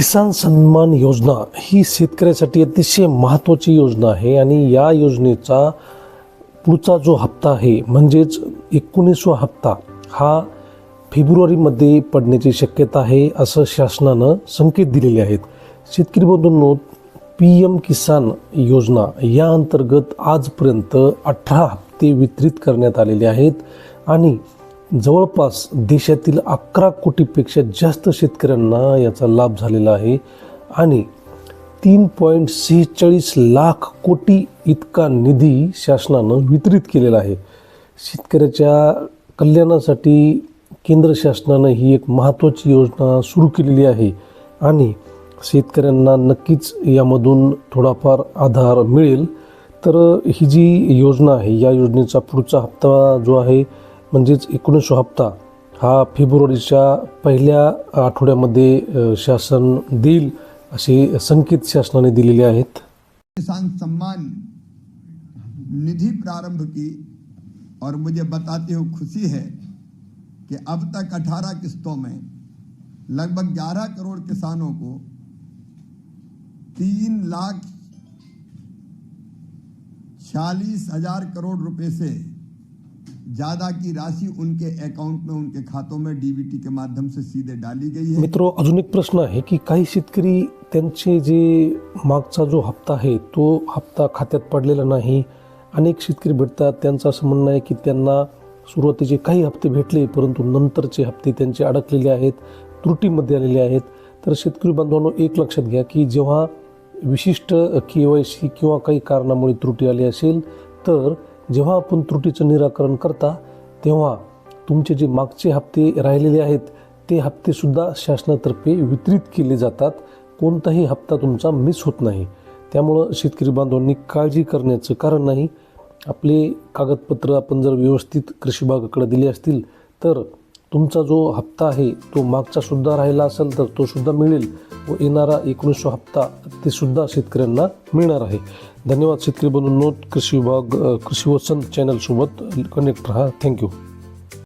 किसान सन्मान योजना ही शेतकऱ्यासाठी अतिशय महत्त्वाची योजना आहे आणि या योजनेचा पुढचा जो हप्ता आहे म्हणजेच एकोणीसवा हप्ता हा फेब्रुवारीमध्ये पडण्याची शक्यता आहे असं शासनानं संकेत दिलेले आहेत. शेतकरी बंधूंनो पी एम किसान योजना या अंतर्गत आजपर्यंत अठरा हप्ते वितरित करण्यात आलेले आहेत आणि जवळपास देशातील अकरा कोटीपेक्षा जास्त शेतकऱ्यांना याचा लाभ झालेला आहे आणि तीन पॉईंट सेहेचाळीस लाख कोटी इतका निधी शासनानं वितरित केलेला आहे. शेतकऱ्याच्या कल्याणासाठी केंद्र शासनानं ही एक महत्त्वाची योजना सुरू केलेली आहे आणि शेतकऱ्यांना नक्कीच यामधून थोडाफार आधार मिळेल. तर ही जी योजना आहे या योजनेचा पुढचा हप्ता जो आहे म्हणजेच एकोणीसवा हप्ता हा फेब्रुवारीच्या पहिल्या आठवड्यामध्ये शासन देईल असे संकेत शासनाने दिलेले आहेत. किसान सम्मान निधि प्रारंभ की और मुझे बताते हुए खुशी है कि अब तक 18 किस्तों में लगभग 11 करोड़ किसानों को तीन लाख छियालीस हज़ार करोड़ रुपए से ज्यादा की राशि उनके अकाउंट में उनके खातों में डीबीटी के माध्यम से सीधे डाली गई है। मित्र अजून एक प्रश्न आहे की काही शेतकरी त्यांचे जे मागचा जो हप्ता आहे तो हप्ता खात्यात पडलेला नाही. अनेक शेतकरी भेटतात. त्यांचं असं म्हणणं आहे की त्यांना सुरुवातीचे काही हप्ते भेटले परंतु नंतरचे हप्ते त्यांचे अडकलेले आहेत त्रुटीमध्ये आलेले आहेत. तर शेतकरी बांधवांनो एक लक्षात घ्या की जेव्हा विशिष्ट के वाय सी किंवा काही कारणामुळे त्रुटी आली असेल तर जेव्हा आपण त्रुटीचं निराकरण करता तेव्हा तुमचे जे मागचे हप्ते राहिलेले आहेत ते हप्तेसुद्धा शासनातर्फे वितरित केले जातात. कोणताही हप्ता तुमचा मिस होत नाही. त्यामुळं शेतकरी बांधवांनी काळजी करण्याचं कारण नाही. आपले कागदपत्र आपण जर व्यवस्थित कृषी विभागाकडे दिले असतील तर तुमचा जो हप्ता आहे तो मागचा सुद्धा राहिला असेल तर तो सुद्धा मिळेल व येणारा एकोणीसशे हप्ता ते सुद्धा शेतकऱ्यांना मिळणार आहे. धन्यवाद शेतकरी बनून नोट कृषी विभाग कृषी वसंत चॅनलसोबत कनेक्ट राहा. थँक्यू